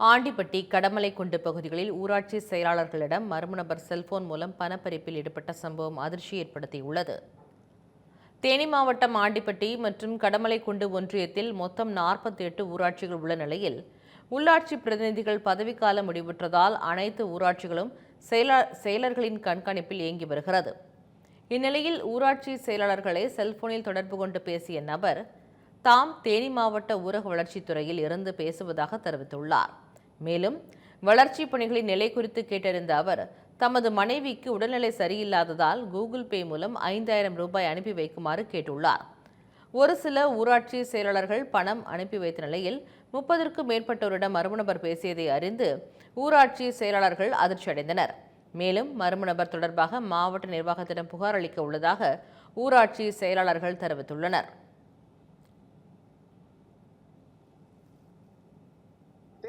ஆண்டிப்பட்டி கடமலை குண்டு பகுதிகளில் ஊராட்சி செயலாளர்களிடம் மர்ம நபர் செல்போன் மூலம் பணப்பறிப்பில் ஈடுபட்ட சம்பவம் அதிர்ச்சி ஏற்படுத்தியுள்ளது. தேனி மாவட்டம் ஆண்டிப்பட்டி மற்றும் கடமலைக்குண்டு ஒன்றியத்தில் மொத்தம் நாற்பத்தி எட்டு ஊராட்சிகள் உள்ள நிலையில் உள்ளாட்சி பிரதிநிதிகள் பதவிக்காலம் முடிவுற்றதால் அனைத்து ஊராட்சிகளும் செயலா செயலர்களின் கண்காணிப்பில் இயங்கி வருகிறது. இந்நிலையில் ஊராட்சி செயலாளர்களை செல்போனில் தொடர்பு கொண்டு பேசிய நபர் தாம் தேனி மாவட்ட ஊரக வளர்ச்சித்துறையில் இருந்து பேசுவதாக தெரிவித்துள்ளார். மேலும் வளர்ச்சி பணிகளின் நிலை குறித்து கேட்டறிந்த அவர் தமது மனைவிக்கு உடல்நிலை சரியில்லாததால் கூகுள் பே மூலம் ஐந்தாயிரம் ரூபாய் அனுப்பி வைக்குமாறு கேட்டுள்ளார். ஒரு சில ஊராட்சி செயலாளர்கள் பணம் அனுப்பி வைத்த நிலையில் முப்பதற்கும் மேற்பட்டோரிடம் மர்மநபர் பேசியதை அறிந்து ஊராட்சி செயலாளர்கள் அதிர்ச்சியடைந்தனர் மேலும் மர்மநபர் தொடர்பாக மாவட்ட நிர்வாகத்திடம் புகார் அளிக்க உள்ளதாக ஊராட்சி செயலாளர்கள் தெரிவித்துள்ளனர்.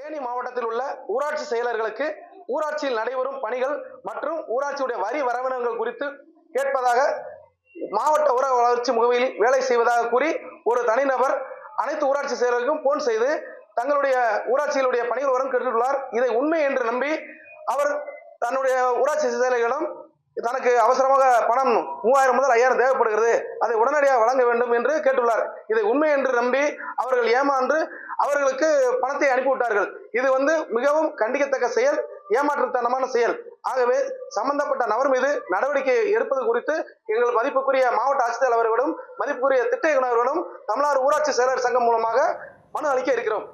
தேனி மாவட்டத்தில் உள்ள ஊராட்சி செயலர்களுக்கு ஊராட்சியில் நடைபெறும் பணிகள் மற்றும் ஊராட்சியுடைய வரி வரவினங்கள் குறித்து கேட்பதாக மாவட்ட ஊரக வளர்ச்சி முகமையில் வேலை செய்வதாக கூறி ஒரு தனிநபர் அனைத்து ஊராட்சி செயலர்களுக்கும் போன் செய்து தங்களுடைய ஊராட்சிகளுடைய பணிகள் வரும் கேட்டுள்ளார். இதை உண்மை என்று நம்பி அவர் தன்னுடைய ஊராட்சி செயலர்களிடம் தனக்கு அவசரமாக பணம் மூவாயிரம் முதல் ஐயாயிரம் தேவைப்படுகிறது. அதை உடனடியாக வழங்க வேண்டும் என்று கேட்டுள்ளார். இதை உண்மை என்று நம்பி அவர்கள் ஏமாந்து அவர்களுக்கு பணத்தை அனுப்பிவிட்டார்கள் இது வந்து மிகவும் கண்டிக்கத்தக்க செயல் ஏமாற்றுத்தனமான செயல். ஆகவே சம்பந்தப்பட்ட நபர் மீது நடவடிக்கை எடுப்பது குறித்து எங்கள் மதிப்புக்குரிய மாவட்ட ஆட்சித்தலைவர் அவர்களிடம் மதிப்புக்குரிய திட்ட இயக்குநர்களும் தமிழ்நாடு ஊராட்சி செயலர் சங்கம் மூலமாக மனு அளிக்க இருக்கிறோம்.